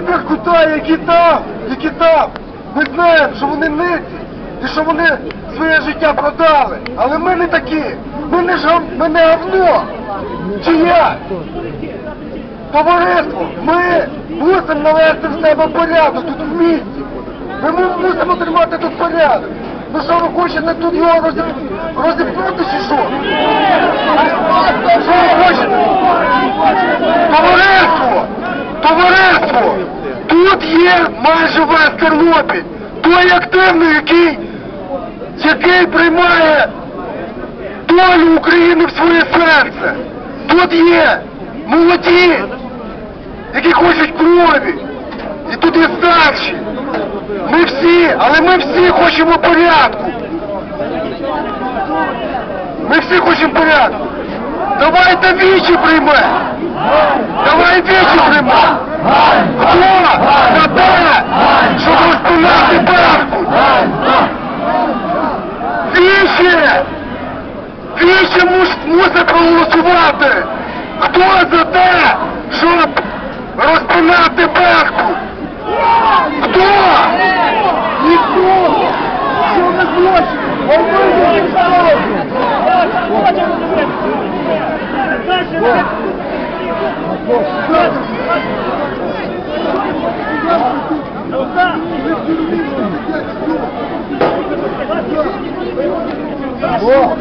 Беркута, які там, які там. Ми знаємо, що вони ниці і що вони своє життя продали. Але ми не такі. Ми не жав... ми не говно. Чи я? Товариство, ми мусимо навести в себе порядок тут в місті. Ми мусимо тримати тут порядок. Ну що ви хочете тут його розіп... розіпнути чи що? Що ви хочете? Товариство! Товариство! Тут є майже весь Тернопіль. Той активний, який, який приймає долю України в своє серце. Тут є молоді, які хочуть крові. І тут є старші. Ми всі, але ми всі хочемо порядку. Ми всі хочемо порядку. Давайте вічі приймемо. Давай вічі приймемо. Хто на те, щоб розпинати барку? Вічі! Вічі мус- мусить проголосувати. Хто за те, щоб розпинати барку? Хто? Ніхто! Що ви злочин? А ви О!